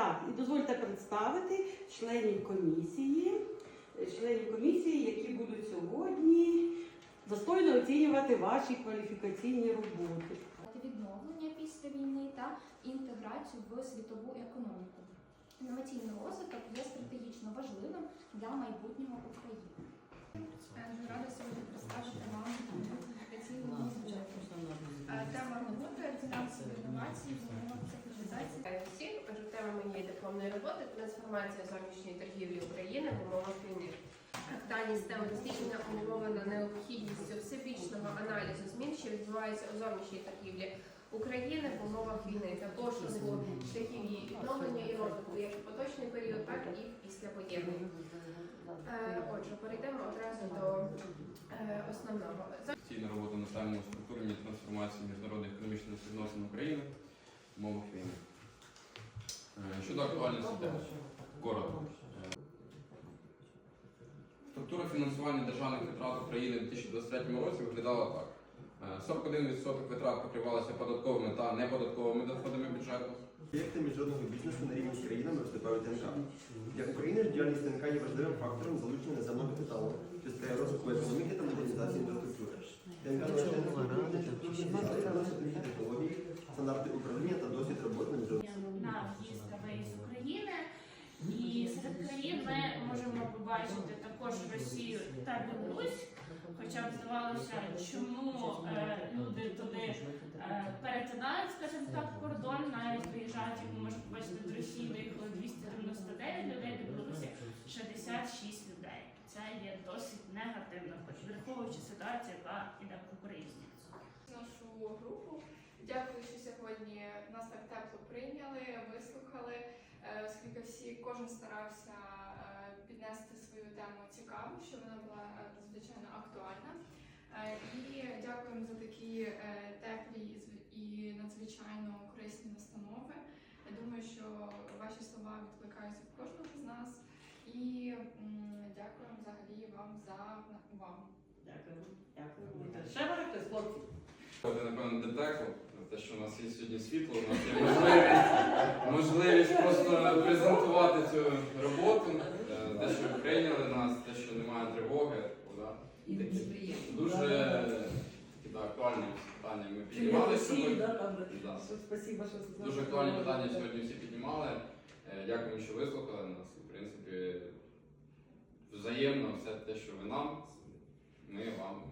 Так, і дозвольте представити членів комісії, е, членів комісії, які будуть сьогодні достойно оцінювати ваші кваліфікаційні роботи. відновлення після війни та інтеграцію в світову економіку. Інноваційний розвиток є стратегічно важливим для майбутнього України. Дуже рада сьогодні представити трансформація зовнішньої торгівлі України в умовах війни. Актуальність теми дослідження умовлена необхідністю всебічного аналізу змін, що відбуваються у зовнішній торгівлі України в умовах війни та пошуку шляхів її відновлення і розвитку як у поточний період, так і післявоєнний. Е, Отже, перейдемо одразу до е, основного. Постійна робота на тему структурні трансформації міжнародних економічних відносин України в умовах війни. Е, Щодо актуальності теми, коротко. Е, Структура фінансування державних витрат України у 2023 році виглядала так. Е, 41% витрат покривалися податковими та неподатковими доходами бюджету. Проєкти міжнародного бізнесу на рівні з країнами виступають НК. Для України ж діяльність НК є важливим фактором залучення іноземного капіталу, що сприяє розвитку економіки та модернізації інфраструктури. НК належить технології, стандарти управління побачити також Росію та Білорусь. Хоча б здавалося, чому е, люди туди е, перетинають, скажімо так, кордон, навіть виїжджають, як ми можемо побачити, до Росії виїхало 299 людей, до Білорусі 66 людей. Це є досить негативно, хоч враховуючи ситуацію, яка іде в Україні. нашу групу. Дякую, що сьогодні нас так тепло прийняли, вислухали, е, оскільки всі кожен старався піднести свою тему цікаву, що вона була е, надзвичайно актуальна. Е, І дякуємо за такі е, теплі і зв- надзвичайно корисні настанови. Я думаю, що ваші слова відкликаються в кожного з нас. І дякуємо взагалі вам за увагу. Дякую. Дякую. Ще хтось, хлопці? Це, напевно, детекло, те, що у нас є сьогодні світло, у нас є можливість, можливість просто презентувати цю роботу, те, що ви прийняли нас, те, що немає тривоги. да. Такі Дуже такі, да, актуальні питання ми піднімали сьогодні. Да. Спасибо, що Дуже актуальні питання сьогодні всі піднімали. Е, Дякуємо, що вислухали нас. В принципі, взаємно все те, що ви нам, ми вам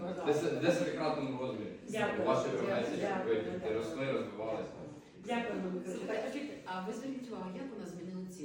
в десят- десятикратному розмірі. Дякую. Ваші професії, щоб ви Дякую. росли, розвивалися. Дякую, Микола. А ви зверніть увагу, як у нас змінилося